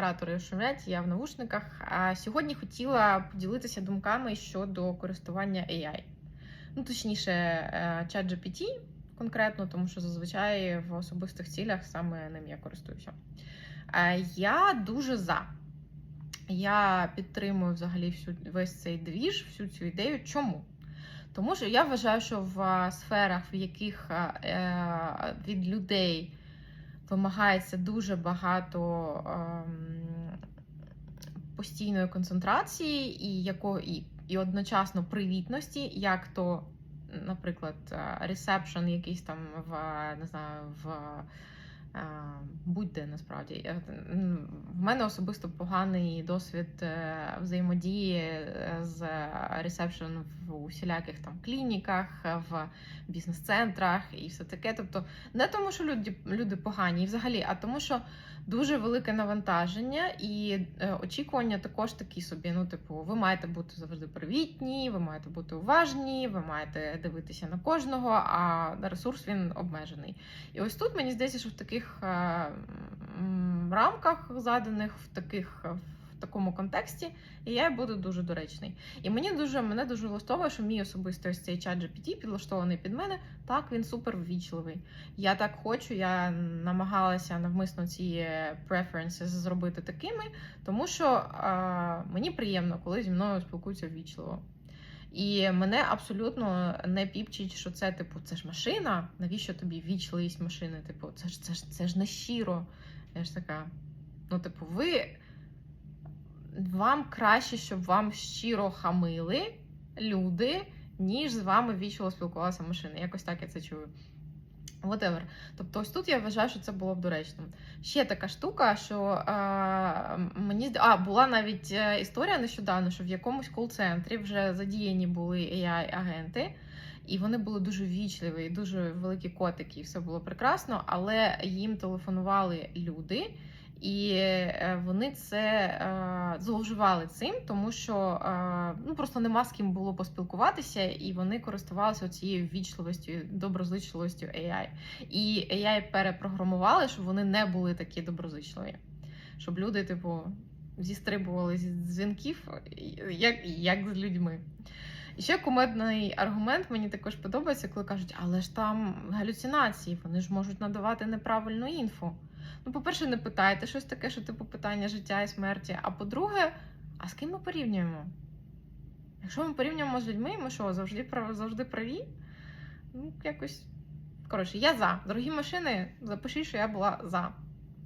генератори шумлять, я в навушниках. А сьогодні хотіла поділитися думками щодо користування AI. Ну, точніше, е, ChatGPT конкретно, тому що зазвичай в особистих цілях саме ним я користуюся. Е, Я дуже за. Я підтримую взагалі всю весь цей двіж, всю цю ідею. Чому? Тому що я вважаю, що в сферах, в яких е, від людей вимагається дуже багато ем, постійної концентрації і якого і, і одночасно привітності, як то, наприклад, ресепшн якийсь там в не знаю, в е, будь-де насправді. В мене особисто поганий досвід е, взаємодії е, з ресепшн в усіляких там клініках, в бізнес-центрах і все таке. Тобто, не тому, що люди, люди погані взагалі, а тому, що дуже велике навантаження і е, очікування також такі собі. Ну, типу, ви маєте бути завжди привітні, ви маєте бути уважні, ви маєте дивитися на кожного, а ресурс він обмежений. І ось тут мені здається, що в таких е, м, рамках заданих, в таких. В такому контексті і я буду дуже доречний. І мені дуже мене дуже влаштовує, що мій особистий ось цей чат GPT підлаштований під мене. Так, він супер ввічливий. Я так хочу, я намагалася навмисно ці preferences зробити такими, тому що е, мені приємно, коли зі мною спілкуються ввічливо. І мене абсолютно не піпчить, що це, типу, це ж машина. Навіщо тобі вічливість машини? Типу, це ж це ж це ж не щиро. Я ж така. Ну, типу, ви вам краще, щоб вам щиро хамили люди, ніж з вами вічливо спілкувалася машина. Якось так я це чую. Whatever. Тобто, ось тут я вважаю, що це було б доречно. Ще така штука, що е, мені а, була навіть е, історія нещодавно, що в якомусь кол-центрі вже задіяні були AI-агенти, і вони були дуже вічливі, дуже великі котики, і все було прекрасно, але їм телефонували люди. І е, вони це е, зловживали цим, тому що просто нема з ким було поспілкуватися, і вони користувалися цією ввічливістю, доброзичливістю AI. І AI перепрограмували, щоб вони не були такі доброзичливі, щоб люди, типу, зістрибували зі дзвінків, як, як з людьми. І ще кумедний аргумент мені також подобається, коли кажуть, але ж там галюцинації, вони ж можуть надавати неправильну інфу. Ну, по-перше, не питайте щось таке, що типу питання життя і смерті. А по-друге, а з ким ми порівнюємо? Якщо ми порівнюємо з людьми, ми що, завжди завжди праві? Ну, якось. Коротше, я за. Дорогі машини, запишіть, що я була за.